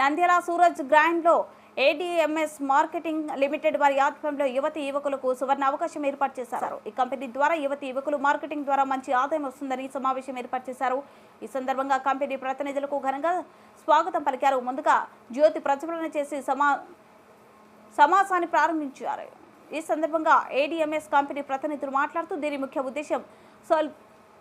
నంద్యాల సూరజ్ గ్రాండ్లో ADMS marketing limited వారి ఆధ్వర్యంలో యువతి యువకులకు సువర్ణ అవకాశం ఏర్పాటు చేశారు. ఈ కంపెనీ ద్వారా యువతి యువకులు మార్కెటింగ్ ద్వారా మంచి ఆదాయం వస్తుందని సమావేశం ఏర్పాటు చేశారు. ఈ సందర్భంగా కంపెనీ ప్రతినిధులకు ఘనంగా స్వాగతం పలికారు. ముందుగా జ్యోతి ప్రజ్వలన చేసి సమా సమాసాన్ని ప్రారంభించారు. ఈ సందర్భంగా ఏడీఎంఎస్ కంపెనీ ప్రతినిధులు మాట్లాడుతూ దీని ముఖ్య ఉద్దేశం సోల్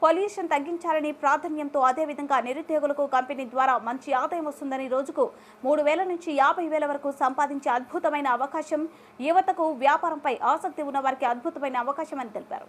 పొల్యూషన్ తగ్గించాలని ప్రాధాన్యంతో అదేవిధంగా నిరుద్యోగులకు కంపెనీ ద్వారా మంచి ఆదాయం వస్తుందని రోజుకు మూడు వేల నుంచి యాభై వేల వరకు సంపాదించే అద్భుతమైన అవకాశం యువతకు వ్యాపారంపై ఆసక్తి ఉన్న వారికి అద్భుతమైన అవకాశం అని తెలిపారు.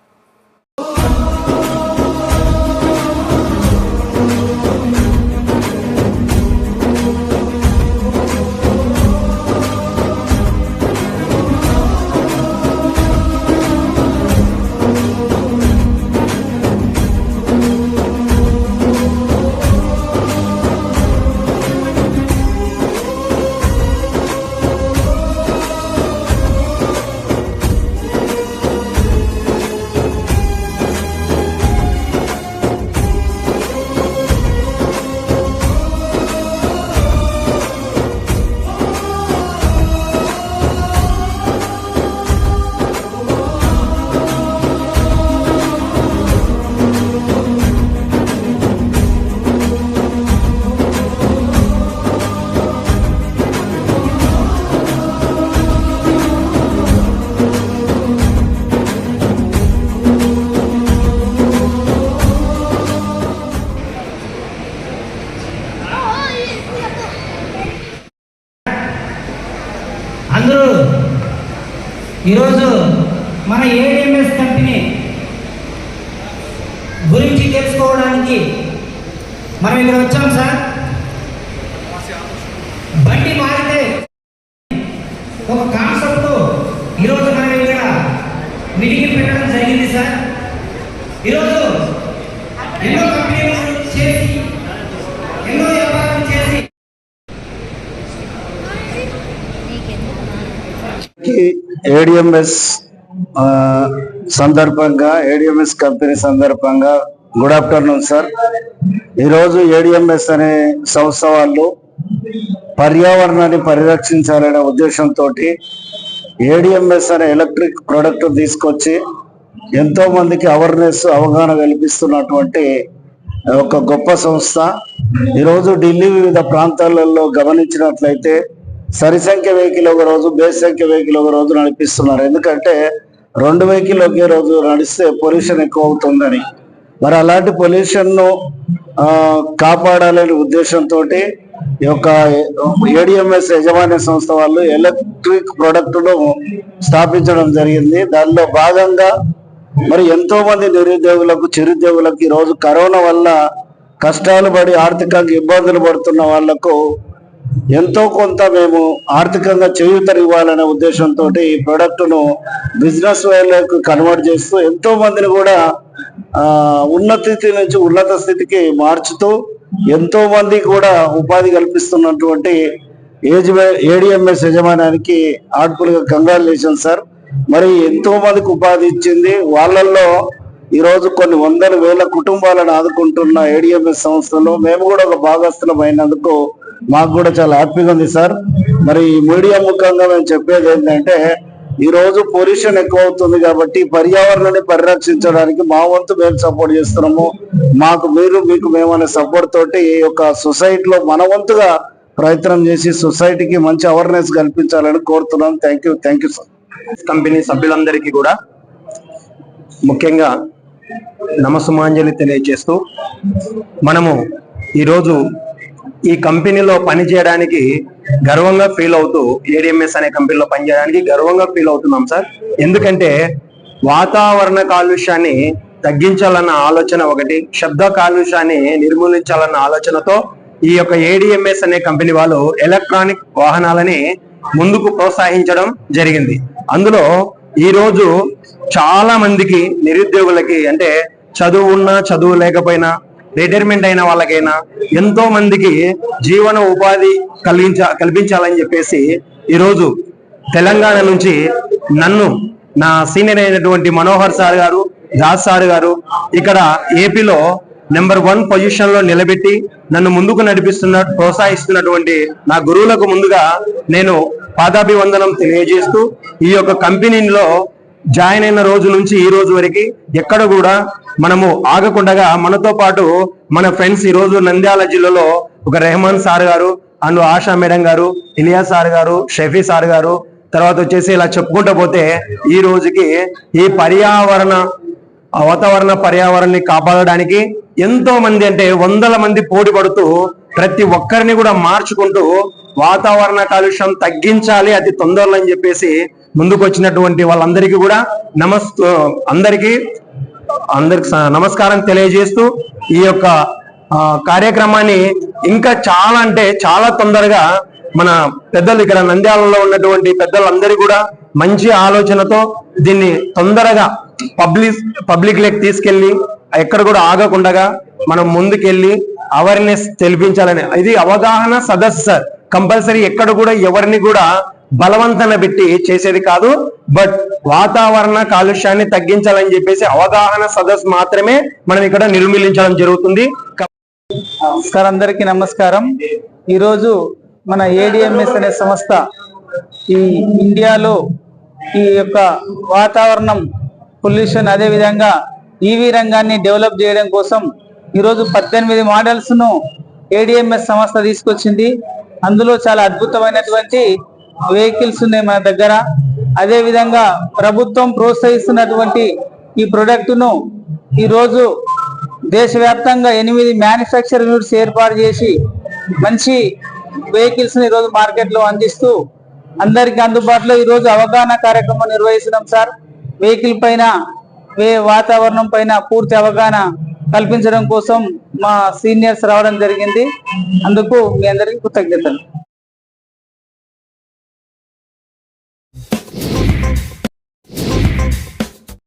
అందరూ ఈరోజు మన ఏడిఎంఎస్ కంపెనీ గురించి తెలుసుకోవడానికి మనం ఇక్కడ వచ్చాం సార్ బండి మారితే ఒక కాన్సెప్ట్ ఈరోజు మనం ఇక్కడ మీటింగ్ పెట్టడం జరిగింది సార్ ఈరోజు ఎన్నో కంపెనీలు చేసి ఎన్నో వ్యాపారం చేసి ఏడిఎంఎస్ సందర్భంగా ఏడిఎంఎస్ కంపెనీ సందర్భంగా గుడ్ ఆఫ్టర్నూన్ సార్ ఈరోజు ఏడిఎంఎస్ అనే సంస్థ వాళ్ళు పర్యావరణాన్ని పరిరక్షించాలనే ఉద్దేశంతో ఏడిఎంఎస్ అనే ఎలక్ట్రిక్ ప్రోడక్ట్ తీసుకొచ్చి ఎంతో మందికి అవేర్నెస్ అవగాహన కల్పిస్తున్నటువంటి ఒక గొప్ప సంస్థ. ఈరోజు ఢిల్లీ వివిధ ప్రాంతాలలో గమనించినట్లయితే సరి సంఖ్య వెహికల్ ఒక రోజు బేస్ సంఖ్య వెహికల్ ఒక రోజు నడిపిస్తున్నారు. ఎందుకంటే రెండు వెహికల్ ఒకే రోజు నడిస్తే పొల్యూషన్ ఎక్కువ అవుతుందని. మరి అలాంటి పొల్యూషన్ను కాపాడాలనే ఉద్దేశంతో ఈ యొక్క ఏడిఎంఎస్ యజమాని సంస్థ వాళ్ళు ఎలక్ట్రిక్ ప్రొడక్ట్ను స్థాపించడం జరిగింది. దానిలో భాగంగా మరి ఎంతో మంది నిరుద్యోగులకు చిరుద్యోగులకు ఈ రోజు కరోనా వల్ల కష్టాలు పడి ఆర్థికంగా ఇబ్బందులు పడుతున్న వాళ్ళకు ఎంతో కొంత మేము ఆర్థికంగా చేయూతనివ్వాలనే ఉద్దేశంతో ఈ ప్రొడక్ట్ను బిజినెస్ వేలకు కన్వర్ట్ చేస్తూ ఎంతో మందిని కూడా ఆ నుంచి ఉన్నత స్థితికి మార్చుతూ ఎంతో మంది కూడా ఉపాధి కల్పిస్తున్నటువంటి ఏజ్ ఏడిఎంఎస్ యజమానానికి ఆర్ట్ఫుల్ కంగ్రాచులేషన్ సార్. మరి ఎంతో మందికి ఉపాధి ఇచ్చింది. వాళ్ళల్లో ఈరోజు కొన్ని వందల వేల కుటుంబాలను ఆదుకుంటున్న ఏడిఎంఎస్ సంస్థలో మేము కూడా ఒక భాగస్థలం అయినందుకు మాకు కూడా చాలా హ్యాపీగా ఉంది సార్. మరి ఈ మీడియా ముఖంగా మేము చెప్పేది ఏంటంటే ఈ రోజు పొల్యూషన్ ఎక్కువ అవుతుంది కాబట్టి పర్యావరణాన్ని పరిరక్షించడానికి మా వంతు మేము సపోర్ట్ చేస్తున్నాము. మాకు మీరు మీకు మేము అనే సపోర్ట్ తోటి ఈ యొక్క సొసైటీలో మన వంతుగా ప్రయత్నం చేసి సొసైటీకి మంచి అవేర్నెస్ కల్పించాలని కోరుతున్నాం thank you thank you sir company సభ్యులందరికీ కూడా ముఖ్యంగా నమస్సుమాంజలి తెలియజేస్తూ మనము ఈరోజు ఈ కంపెనీలో పనిచేయడానికి గర్వంగా ఫీల్ అవుతూ ఏడిఎంఎస్ అనే కంపెనీలో పనిచేయడానికి గర్వంగా ఫీల్ అవుతున్నాం సార్. ఎందుకంటే వాతావరణ కాలుష్యాన్ని తగ్గించాలన్న ఆలోచన ఒకటి శబ్ద కాలుష్యాన్ని నిర్మూలించాలన్న ఆలోచనతో ఈ యొక్క ఏడిఎంఎస్ అనే కంపెనీ వాళ్ళు ఎలక్ట్రానిక్ వాహనాలని ముందుకు ప్రోత్సహించడం జరిగింది. అందులో ఈ రోజు చాలా మందికి నిరుద్యోగులకి అంటే చదువు ఉన్నా చదువు లేకపోయినా రిటైర్మెంట్ అయిన వాళ్ళకైనా ఎంతో మందికి జీవన ఉపాధి కలిగించ కల్పించాలని చెప్పేసి ఈరోజు తెలంగాణ నుంచి నన్ను నా సీనియర్ అయినటువంటి మనోహర్ సార్ గారు దాస్ సార్ గారు ఇక్కడ ఏపీలో నెంబర్ వన్ పొజిషన్లో నిలబెట్టి నన్ను ముందుకు నడిపిస్తున్న ప్రోత్సహిస్తున్నటువంటి నా గురువులకు ముందుగా నేను పాదాభివందనం తెలియజేస్తూ ఈ యొక్క కంపెనీలో జాయిన్ అయిన రోజు నుంచి ఈ రోజు వరకు ఎక్కడ కూడా మనము ఆగకుండా మనతో పాటు మన ఫ్రెండ్స్ ఈ రోజు నంద్యాల జిల్లాలో ఒక Rehman sir garu and Asha madam garu Ilya sir గారు షఫీ సార్ గారు తర్వాత వచ్చేసి ఇలా చెప్పుకుంటూ పోతే ఈ రోజుకి ఈ పర్యావరణ వాతావరణ పర్యావరణాన్ని కాపాడడానికి ఎంతో మంది అంటే వందల మంది పోటీ పడుతూ ప్రతి ఒక్కరిని కూడా మార్చుకుంటూ వాతావరణ కాలుష్యం తగ్గించాలి అతి తొందరలో అని చెప్పేసి ముందుకు వచ్చినటువంటి వాళ్ళందరికీ కూడా నమస్ అందరికీ అందరికి నమస్కారం తెలియజేస్తూ ఈ యొక్క కార్యక్రమాన్ని ఇంకా చాలా అంటే చాలా తొందరగా మన పెద్దలు ఇక్కడ నంద్యాలలో ఉన్నటువంటి పెద్దలందరూ కూడా మంచి ఆలోచనతో దీన్ని తొందరగా పబ్లిక్ పబ్లిక్ లెక్ తీసుకెళ్ళి ఎక్కడ కూడా ఆగకుండా మనం ముందుకెళ్ళి అవేర్నెస్ తెలిపించాలని. ఇది అవగాహన సదస్సు సార్. కంపల్సరీ ఎక్కడ కూడా ఎవరిని కూడా బలవంతన పెట్టి చేసేది కాదు బట్ వాతావరణ కాలుష్యాన్ని తగ్గించాలని చెప్పేసి అవగాహన సదస్సు మాత్రమే మనం ఇక్కడ నిర్మిలించడం జరుగుతుంది. సార్ అందరికీ నమస్కారం. ఈరోజు మన ఏడిఎంఎస్ అనే సంస్థ ఈ ఇండియాలో ఈ యొక్క వాతావరణం పొల్యూషన్ అదే విధంగా ఈవీ రంగాన్ని డెవలప్ చేయడం కోసం ఈరోజు పద్దెనిమిది మోడల్స్ను ఏడిఎంఎస్ సంస్థ తీసుకొచ్చింది. అందులో చాలా అద్భుతమైనటువంటి వెహికల్స్ ఉన్నాయి మన దగ్గర. అదే విధంగా ప్రభుత్వం ప్రోత్సహిస్తున్నటువంటి ఈ ప్రొడక్ట్ను ఈరోజు దేశవ్యాప్తంగా ఎనిమిది మ్యానుఫ్యాక్చర్ యూనిట్స్ ఏర్పాటు చేసి మంచి వెహికల్స్ని ఈరోజు మార్కెట్లో అందిస్తూ అందరికి అందుబాటులో ఈరోజు అవగాహన కార్యక్రమం నిర్వహిస్తున్నాం సార్. వెహికల్ పైన వే వాతావరణం పైన పూర్తి అవగాహన కల్పించడం కోసం మా సీనియర్స్ రావడం జరిగింది. అందుకు మీ అందరికీ కృతజ్ఞతలు.